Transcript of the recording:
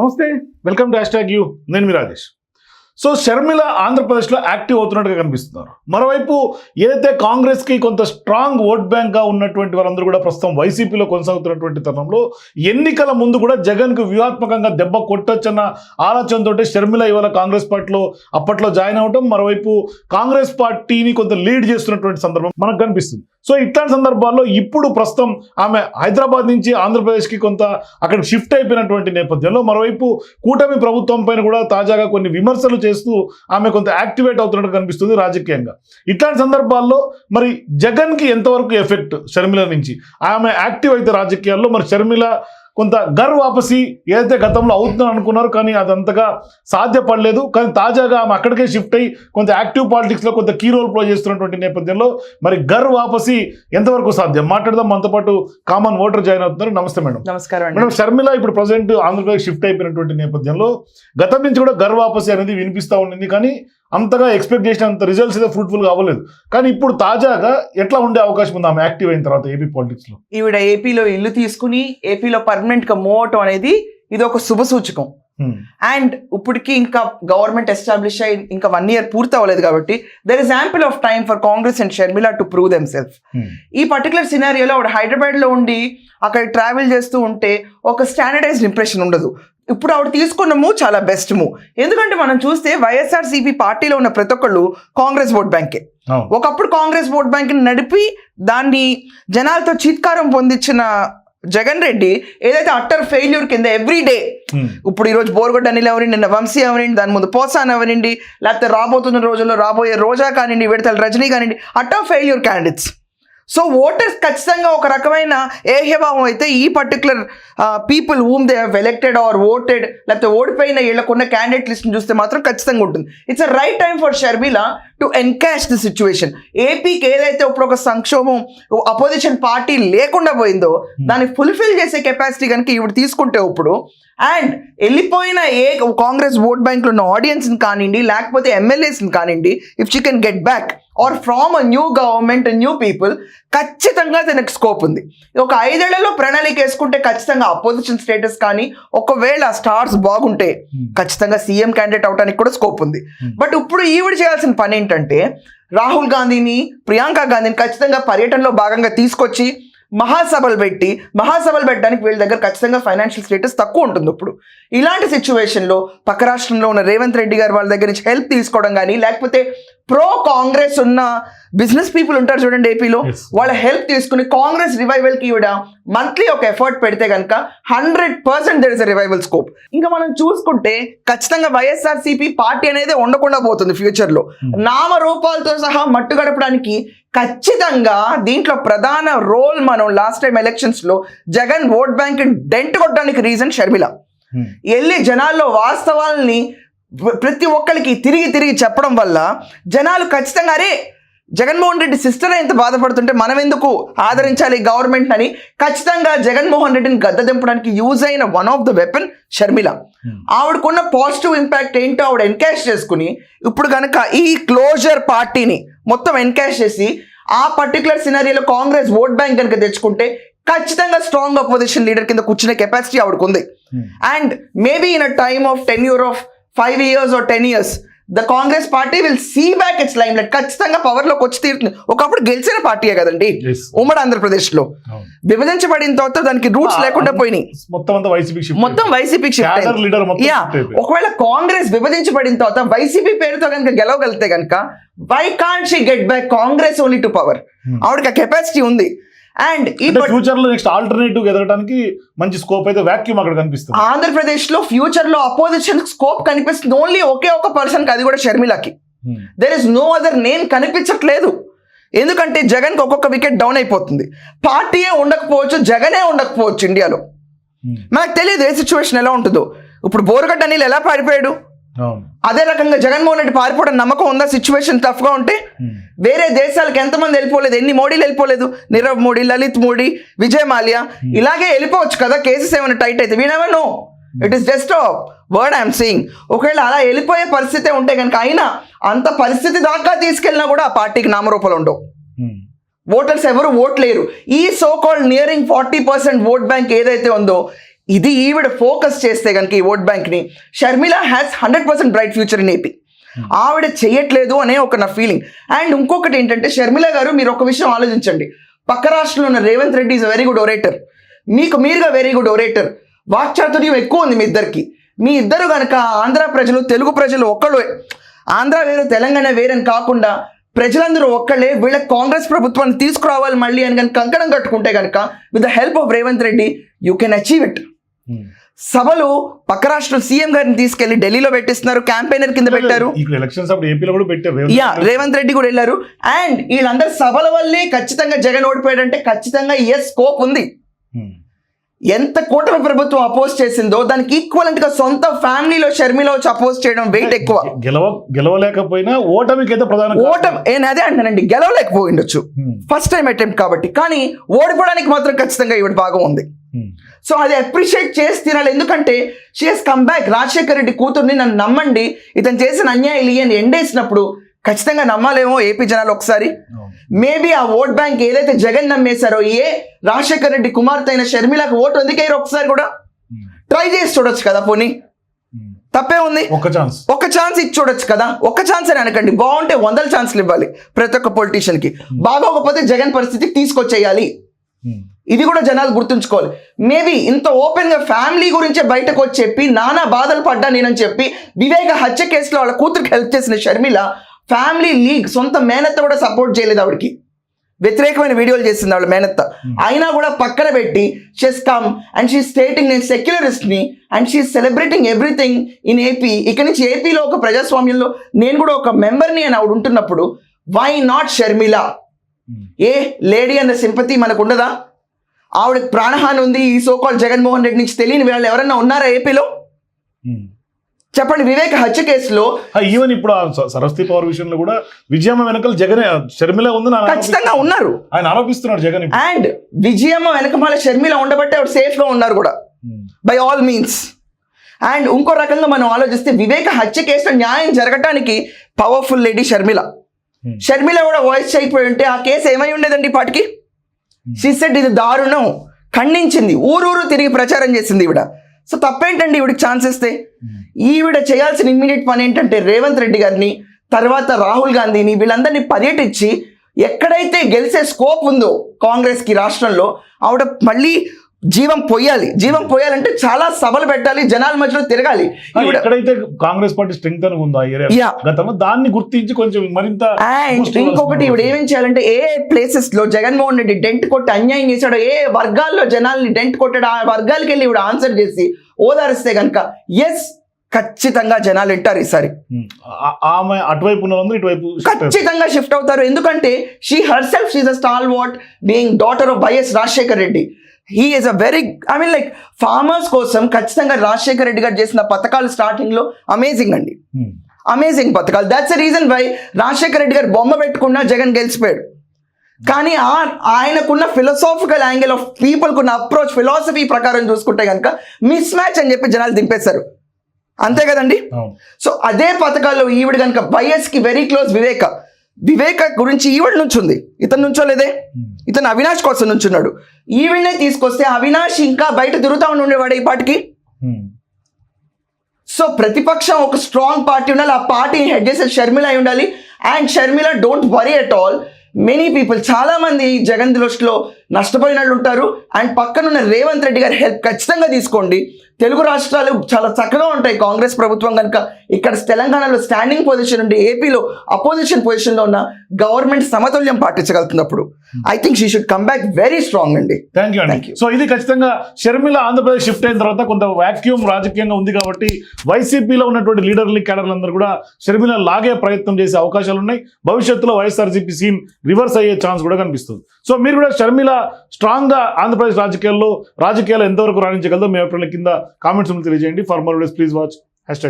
నమస్తే welcome to hash you. నేను మీ Rajesh. So Sharmila ఆంధ్రప్రదేశ్లో యాక్టివ్ అవుతున్నట్టుగా కనిపిస్తున్నారు. మరోవైపు ఏదైతే కాంగ్రెస్కి కొంత స్ట్రాంగ్ ఓట్ బ్యాంక్గా ఉన్నటువంటి వారందరూ కూడా ప్రస్తుతం వైసీపీలో కొనసాగుతున్నటువంటి తరుణంలో ఎన్నికల ముందు కూడా జగన్కు వ్యూహాత్మకంగా దెబ్బ కొట్టొచ్చన్న ఆలోచనతో షర్మిల ఇవాళ కాంగ్రెస్ పార్టీలో అప్పట్లో జాయిన్ అవ్వటం మరోవైపు కాంగ్రెస్ పార్టీని కొంత లీడ్ చేస్తున్నటువంటి సందర్భం మనకు కనిపిస్తుంది. సో ఇట్లాంటి సందర్భాల్లో ఇప్పుడు ప్రస్తుతం ఆమె హైదరాబాద్ నుంచి ఆంధ్రప్రదేశ్కి కొంత అక్కడ షిఫ్ట్ అయిపోయినటువంటి నేపథ్యంలో మరోవైపు కూటమి ప్రభుత్వం పైన కూడా తాజాగా కొన్ని విమర్శలు చేస్తూ ఆమె కొంత యాక్టివేట్ అవుతున్నట్టు కనిపిస్తుంది రాజకీయంగా. ఇట్లాంటి సందర్భాల్లో మరి జగన్కి ఎంతవరకు ఎఫెక్ట్ షర్మిల నుంచి? ఆమె యాక్టివ్ అయితే రాజకీయాల్లో మరి షర్మిల కొంత గర్ వాపసి ఏదైతే గతంలో అవుతుందని అనుకున్నారు కానీ అదంతగా సాధ్యపడలేదు. కానీ తాజాగా ఆమె అక్కడికే షిఫ్ట్ అయ్యి కొంత యాక్టివ్ పాలిటిక్స్లో కొంత కీ రోల్ ప్లే చేస్తున్నటువంటి నేపథ్యంలో మరి గర్ వాపసి ఎంతవరకు సాధ్యం? మాట్లాడదాం. మనతో పాటు కామన్ ఓటర్ జాయిన్ అవుతున్నారు. నమస్తే మేడం. నమస్కారం మేడం షర్మిల ఇప్పుడు ప్రజెంట్ ఆంధ్రప్రదేశ్ షిఫ్ట్ అయిపోయినటువంటి నేపథ్యంలో గతం నుంచి కూడా గర్ వాపసి అనేది వినిపిస్తూ ఉండింది. కానీ అంతగా ఎక్స్పెక్ట్ చేసినంత రిజల్ట్స్ అయితే ఫ్రూట్ఫుల్గా అవ్వలేదు. కానీ ఇప్పుడు తాజాగా ఎట్లా ఉండే అవకాశం ఉంది? ఆమె యాక్టివ్ అయిన తర్వాత ఏపీ పాలిటిక్స్లో ఈవిడ ఏపీలో ఇల్లు తీసుకుని ఏపీలో పర్మనెంట్గా మూవ్ అవటం అనేది ఇది ఒక శుభ సూచకం. అండ్ ఇప్పటికి ఇంకా గవర్నమెంట్ ఎస్టాబ్లిష్ అయ్యి ఇంకా వన్ ఇయర్ పూర్తి అవ్వలేదు కాబట్టి there is ample of time for Congress and Sharmila to prove them self ఈ పర్టికులర్ సినారియోలో ఆవిడ హైదరాబాద్లో ఉండి అక్కడ ట్రావెల్ చేస్తూ ఉంటే ఒక స్టాండర్డైజ్డ్ ఇంప్రెషన్ ఉండదు. ఇప్పుడు ఆవిడ తీసుకున్న మూవ్ చాలా బెస్ట్ మూవ్ ఎందుకంటే మనం చూస్తే వైఎస్ఆర్సీపీ పార్టీలో ఉన్న ప్రతి ఒక్కళ్ళు కాంగ్రెస్ ఓట్ బ్యాంకే. ఒకప్పుడు కాంగ్రెస్ ఓట్ బ్యాంక్ నడిపి దాన్ని జనాలతో చీత్కారం పొందించిన జగన్ రెడ్డి ఏదైతే అట్టర్ ఫెయిల్యూర్ కింద ఎవ్రీ డే. ఇప్పుడు ఈ రోజు బోర్గొడ్డ అనిల్ అవనండి నిన్న వంశీ అవనండి దాని ముందు పోసాన్ అవనండి లేకపోతే రాబోతున్న రోజుల్లో రాబోయే రోజా కానివ్వండి విడతల రజనీ కానివ్వండి utter failure candidates. So voters ఖచ్చితంగా ఒక రకమైన ఏహ్యభావం అయితే ఈ particular people whom they have elected or voted లేకపోతే ఓడిపోయిన వీళ్ళకున్న క్యాండిడేట్ లిస్ట్ చూస్తే మాత్రం ఖచ్చితంగా ఉంటుంది. It's a right time for Sharmila to encash the situation ఏపీకి ఏదైతే ఇప్పుడు ఒక సంక్షోభం అపోజిషన్ పార్టీ లేకుండా పోయిందో దాన్ని ఫుల్ఫిల్ చేసే కెపాసిటీ కనుక ఇవి తీసుకుంటే ఇప్పుడు అండ్ వెళ్ళిపోయిన ఏ కాంగ్రెస్ ఓట్ బ్యాంక్లో ఉన్న ఆడియన్స్ని కానివ్వండి లేకపోతే ఎమ్మెల్యేస్ని కానివ్వండి if she can get back or from a new government new people ఖచ్చితంగా దానికి స్కోప్ ఉంది. ఒక ఐదేళ్ళలో ప్రణాళిక వేసుకుంటే ఖచ్చితంగా అపోజిషన్ స్టేటస్ కానీ ఒకవేళ స్టార్స్ బాగుంటే ఖచ్చితంగా సీఎం క్యాండిడేట్ అవడానికి కూడా స్కోప్ ఉంది. Hmm. బట్ ఇప్పుడు ఈవిడ చేయాల్సిన పని ఏంటంటే రాహుల్ గాంధీని ప్రియాంక గాంధీని ఖచ్చితంగా పర్యటనలో భాగంగా తీసుకొచ్చి మహాసభలు పెట్టి మహాసభలు పెట్టడానికి వీళ్ళ దగ్గర ఖచ్చితంగా ఫైనాన్షియల్ స్టేటస్ తక్కువ ఉంటుంది ఇప్పుడు. ఇలాంటి సిచ్యువేషన్లో పక్క రాష్ట్రంలో ఉన్న రేవంత్ రెడ్డి గారు వాళ్ళ దగ్గర నుంచి హెల్ప్ తీసుకోవడం కానీ లేకపోతే ప్రో కాంగ్రెస్ ఉన్న బిజినెస్ పీపుల్ ఉంటారు చూడండి ఏపీలో. వాళ్ళ హెల్ప్ తీసుకుని కాంగ్రెస్ రివైవల్కి ఇవిడ మంత్లీ ఒక ఎఫర్ట్ పెడితే కనుక hundred percent there is revival scope ఇంకా మనం చూసుకుంటే ఖచ్చితంగా వైఎస్ఆర్ సిపి పార్టీ అనేది ఉండకుండా పోతుంది ఫ్యూచర్లో Hmm. నామరూపాలతో సహా మట్టు గడపడానికి ఖచ్చితంగా దీంట్లో ప్రధాన రోల్ మనం లాస్ట్ టైం ఎలక్షన్స్లో జగన్ ఓట్ బ్యాంక్ డెంట్ కొట్టడానికి రీజన్ షర్మిల Hmm. వెళ్ళి జనాల్లో వాస్తవాల్ని ప్రతి ఒక్కరికి తిరిగి తిరిగి చెప్పడం వల్ల జనాలు ఖచ్చితంగా అరే జగన్మోహన్ రెడ్డి సిస్టర్ ఎంత బాధపడుతుంటే మనం ఎందుకు ఆదరించాలి గవర్నమెంట్ అని ఖచ్చితంగా జగన్మోహన్ రెడ్డిని గద్ద దింపడానికి యూజ్ అయిన one of the weapon Sharmila Hmm. ఆవిడకున్న పాజిటివ్ ఇంపాక్ట్ ఏంటో ఆవిడ ఎన్కాష్ చేసుకుని ఇప్పుడు కనుక ఈ క్లోజర్ పార్టీని మొత్తం ఎన్కాష్ చేసి ఆ పర్టికులర్ సినారీలో కాంగ్రెస్ ఓట్ బ్యాంక్ కనుక తెచ్చుకుంటే ఖచ్చితంగా స్ట్రాంగ్ అపోజిషన్ లీడర్ కింద కూర్చునే కెపాసిటీ ఆవిడకు ఉంది Hmm. And maybe in a time of ten year of five years or ten years the Congress party will see back its limelight ఖచ్చితంగా పవర్లోకి వచ్చి తీరుతుంది. ఒకప్పుడు గెలిచిన పార్టీయే కదండి. ఉమ్మడి ఆంధ్రప్రదేశ్లో. విభజించబడిన తర్వాత దానికి రూట్స్ ఆ, లేకుండా పోయినాయి. మొత్తం వైసీపీ షిఫ్ట్. ఒకవేళ కాంగ్రెస్ విభజించబడిన తర్వాత వైసీపీ పేరుతో కనుక గెలవగలిగితే కనుక why can't she get back Congress only to power. ఆవిడకి కెపాసిటీ ఉంది. అండ్ ఈ ఫ్యూచర్లో నెక్స్ట్ ఆల్టర్నేటివ్ ఎదగడానికి మంచి స్కోప్ అయితే వాక్యూమ్ అక్కడ కనిపిస్తుంది. ఆంధ్రప్రదేశ్లో ఫ్యూచర్లో అపోజిషన్ స్కోప్ కనిపిస్తుంది. ఓన్లీ ఒకే ఒక పర్సన్ అది కూడా షర్మిలకి. There is no other name కనిపించట్లేదు. ఎందుకంటే జగన్కి ఒక్కొక్క వికెట్ డౌన్ అయిపోతుంది. పార్టీయే ఉండకపోవచ్చు జగనే ఉండకపోవచ్చు ఇండియాలో. Hmm. మనకు తెలియదు ఏ సిచ్యువేషన్ ఎలా ఉంటుందో. ఇప్పుడు బోరుగడ్డ అనిల్ ఎలా పారిపోయాడు? అదే రకంగా జగన్మోహన్ రెడ్డి పారిపోవడం నమ్మకం ఉందా? సిచ్యువేషన్ టఫ్గా ఉంటే Hmm. వేరే దేశాలకు ఎంతమంది వెళ్ళిపోలేదు? ఎన్ని మోడీలు వెళ్ళిపోలేదు? నీరవ్ మోడీ లలిత్ మోడీ విజయ్ మాల్యా ఇలాగే వెళ్ళిపోవచ్చు కదా? కేసెస్ ఏమైనా టైట్ అయితే. Whenever no it is just word I'm seeing ఒకవేళ అలా వెళ్ళిపోయే పరిస్థితి ఉంటే కనుక అయినా అంత పరిస్థితి దాకా తీసుకెళ్ళినా కూడా ఆ పార్టీకి నామరూపాలు ఉండవు. ఓటర్స్ ఎవరు ఓట్ లేరు. ఈ so called nearing forty percent vote bank ఏదైతే ఉందో ఇది ఈవిడ ఫోకస్ చేస్తే కనుక ఈ vote బ్యాంక్ని Sharmila has hundred percent bright future in AP ఆవిడ చెయ్యట్లేదు అనే ఒక నా ఫీలింగ్ అండ్ ఇంకొకటి ఏంటంటే షర్మిల గారు మీరు ఒక విషయం ఆలోచించండి. పక్క రాష్ట్రంలో ఉన్న Revanth Reddy is very good orator మీకు మీరుగా వెరీ గుడ్ ఒరేటర్ వాక్చాతుర్యం ఎక్కువ ఉంది మీ ఇద్దరికి. మీ ఇద్దరు కనుక ఆంధ్ర ప్రజలు తెలుగు ప్రజలు ఒక్కళ్ళు. ఆంధ్ర వేరు తెలంగాణ వేరని కాకుండా ప్రజలందరూ ఒక్కళ్ళే వీళ్ళ కాంగ్రెస్ ప్రభుత్వాన్ని తీసుకురావాలి మళ్ళీ అని కనుక కంకణం కట్టుకుంటే కనుక with the help of Revanth Reddy you can achieve it సభలు పక్క రాష్ట్రం సీఎం గారిని తీసుకెళ్ళి ఢిల్లీలో పెట్టిస్తున్నారు క్యాంపెయినర్ కింద పెట్టారు ఇక్కడ ఎలక్షన్స్ అప్పుడు ఏపీలో కూడా పెట్టారు రేవంత్ యా రెడ్డి. రేవంత్ రెడ్డి కూడా వెళ్ళారు అండ్ వీళ్ళందరి సభల వల్లే ఖచ్చితంగా జగన్ ఓడిపోయాడంటే ఖచ్చితంగా ఎస్ స్కోప్ ఉంది ఉమ్. ఎంత కూటమి ప్రభుత్వం అపోజ్ చేసిందో దానికి ఈక్వలెంట్గా సొంత ఫ్యామిలీలో షర్మిలో వచ్చి అపోజ్ చేయడం వెయిట్ ఎక్కువ గెలవ గెలవలేకపోయినా ఓటమికి ప్రధాన కారణం. ఓటం నేను అదే అంటానండి గెలవలేకపోయిండొచ్చు. ఫస్ట్ టైం అటెంప్ట్ కాబట్టి కానీ ఓడిపోవడానికి మాత్రం ఖచ్చితంగా ఇవిడ బాగా ఉంది. సో అది అప్రిషియేట్ చేసి తినాలి. ఎందుకంటే she's come back Rajasekhar Reddy కూతుర్ని నన్ను నమ్మండి. ఇతను చేసిన అన్యాయాలు అని ఎండేసినప్పుడు ఖచ్చితంగా నమ్మాలేమో ఏపీ జనాలు ఒకసారి. మేబీ ఆ ఓట్ బ్యాంక్ ఏదైతే జగన్ నమ్మేశారో ఏ రాజశేఖర్ రెడ్డి కుమార్తె అయిన షర్మిలకు ఓటు ఎందుకేరు ఒకసారి కూడా. ట్రై చేసి చూడొచ్చు కదా పోనీ. తప్పే ఉంది. ఒక్క ఛాన్స్ ఒక ఛాన్స్ ఇచ్చి చూడొచ్చు కదా? ఒక ఛాన్స్ అని అనకండి. బాగుంటే వందల ఛాన్స్లు ఇవ్వాలి ప్రతి ఒక్క పొలిటీషియన్కి. బాగోకపోతే జగన్ పరిస్థితికి తీసుకొచ్చేయాలి. ఇది కూడా జనాలు గుర్తుంచుకోవాలి. మేబీ ఇంత ఓపెన్గా ఫ్యామిలీ గురించే బయటకు వచ్చి చెప్పి నానా బాధలు పడ్డా నేనని చెప్పి వివేక హత్య కేసులో వాళ్ళ కూతురికి హెల్ప్ చేసిన షర్మిల ఫ్యామిలీ లీగ్ సొంత మేనత్త కూడా సపోర్ట్ చేయలేదు ఆవిడకి. వ్యతిరేకమైన వీడియోలు చేసింది ఆవిడ మేనత్త. అయినా కూడా పక్కన పెట్టి she's come and she stating నేను సెక్యులరిస్ట్ని and she celebrating everything in AP ఇక నుంచి ఏపీలో ఒక ప్రజాస్వామ్యంలో నేను కూడా ఒక మెంబర్ని అని ఆవిడ ఉంటున్నప్పుడు why not Sharmila? Um. A lady అన్న సింపతి మనకు ఉండదా? ఆవిడకి ప్రాణహాని ఉంది ఈ సోకాల్ జగన్మోహన్ రెడ్డి నుంచి తెలియని వాళ్ళు ఎవరన్నా ఉన్నారా ఏపీలో ఉమ్. చెప్పండి వివేక్ హత్య కేసులో ఈవెన్ ఇప్పుడు సరస్వతి పవర్ విషయంలో కూడా విజయమ్మ వెనకాల జగన్ షర్మిల ఆయన ఖచ్చితంగా. ఉన్నారు ఆయన ఆరోపిస్తున్నాడు జగన్. అండ్ విజయమ్మ వెనకమాల షర్మిల ఉండబట్టే ఆవిడ సేఫ్గా ఉన్నారు కూడా. బై ఆల్ మీన్స్ అండ్ ఇంకో రకంగా మనం ఆలోచిస్తే వివేక హత్య కేసులో న్యాయం జరగటానికి powerful lady Sharmila Hmm. Sharmila కూడా వాయిస్ అయిపోయి ఉంటే ఆ కేసు ఏమై ఉండేదండి ఇప్పటికి సెట్ ఇది దారుణం. ఖండించింది. ఊరూరు తిరిగి ప్రచారం చేసింది ఈవిడ. సో తప్పేంటండి ఈవిడకి ఛాన్స్ ఇస్తే? ఈవిడ చేయాల్సిన ఇమ్మీడియట్ పని ఏంటంటే రేవంత్ రెడ్డి గారిని తర్వాత రాహుల్ గాంధీని వీళ్ళందరినీ పర్యటించి ఎక్కడైతే గెలిచే స్కోప్ ఉందో కాంగ్రెస్కి రాష్ట్రంలో ఆవిడ మళ్ళీ జీవం పోయాలి జీవం పోయాలంటే చాలా సభలు పెట్టాలి జనాల మధ్యలో తిరగాలి. ఎక్కడైతే కాంగ్రెస్ పార్టీ స్ట్రెంగ్త్ అని ఉందో. గతంలో దాన్ని గుర్తించి కొంచెం మరింత అండ్ ఇంకొకటి ఇవిడ ఏమేం చేయాలంటే ఏ ప్లేసెస్లో జగన్మోహన్ రెడ్డి డెంట్ కొట్టి అన్యాయం చేశాడో ఏ వర్గాల్లో జనాల్ని డెంట్ కొట్టాడో ఆ వర్గాలకి వెళ్ళి ఇవిడ ఆన్సర్ చేసి ఓదారిస్తే కనుక ఎస్ ఖచ్చితంగా జనాలు వింటారు ఈసారి. ఆమె అటువైపు ఇటువైపు. ఖచ్చితంగా షిఫ్ట్ అవుతారు. ఎందుకంటే she herself she's a stall what being daughter of YS Rajasekhar Reddy. He is a very I mean like farmers కోసం ఖచ్చితంగా రాజశేఖర్ రెడ్డి గారు చేసిన పథకాలు స్టార్టింగ్లో అమేజింగ్ అండి. అమేజింగ్ పథకాలు. That's reason why Rajasekhara Reddy గారు బొమ్మ పెట్టుకున్నా జగన్ గెలిచిపోయాడు. కానీ ఆ ఆయనకున్న ఫిలసాఫికల్ యాంగిల్ ఆఫ్ పీపుల్కున్న అప్రోచ్ ఫిలాసఫీ ప్రకారం చూసుకుంటే కనుక మిస్ మ్యాచ్ అని చెప్పి జనాలు దింపేశారు. అంతే కదండి? సో అదే పథకాల్లో ఈవిడ కనుక వైఎస్కి వెరీ క్లోజ్ వివేక. వివేక గురించి ఈవిడ నుంచి ఉంది ఇతను నుంచోలేదే ఉమ్. ఇతను అవినాష్ కోసం నుంచున్నాడు. ఈవిడనే తీసుకొస్తే అవినాష్ ఇంకా బయట తిరుగుతా ఉండేవాడు ఈ పాటికి. సో ప్రతిపక్షం ఒక స్ట్రాంగ్ పార్టీ ఉండాలి. ఆ పార్టీని హెడ్ చేసే షర్మిల అయి ఉండాలి. And Sharmila don't worry at all. Many people చాలా మంది జగన్ దృష్టిలో నష్టపోయిన వాళ్ళు ఉంటారు అండ్ పక్కనున్న రేవంత్ రెడ్డి గారి హెల్ప్ ఖచ్చితంగా తీసుకోండి. తెలుగు రాష్ట్రాలు చాలా చక్కగా ఉంటాయి. కాంగ్రెస్ ప్రభుత్వం కనుక ఇక్కడ తెలంగాణలో స్టాండింగ్ పొజిషన్ ఉండి ఏపీలో అపోజిషన్ పొజిషన్లో ఉన్న గవర్నమెంట్ సమతుల్యం పాటించగలుగుతున్నప్పుడు I think she should come back very strong అండి. థ్యాంక్ యూ అండి you. సో ఇది ఖచ్చితంగా షర్మిల ఆంధ్రప్రదేశ్ షిఫ్ట్ అయిన తర్వాత కొంత వాక్యూమ్ రాజకీయంగా ఉంది కాబట్టి వైసీపీలో ఉన్నటువంటి లీడర్లు క్యాడర్లందరూ కూడా షర్మిల లాగే ప్రయత్నం చేసే అవకాశాలు ఉన్నాయి భవిష్యత్తులో వైఎస్ఆర్సీపీ సీన్ రివర్స్ అయ్యే ఛాన్స్ కూడా కనిపిస్తుంది. సో మీరు కూడా షర్మిల స్ట్రాంగ్గా ఆంధ్రప్రదేశ్ రాజకీయాల్లో రాజకీయాలు ఎంతవరకు రాణించగలదో మీ అభిప్రాయాల కింద కామెంట్స్ తెలియజేయండి. For more please watch hash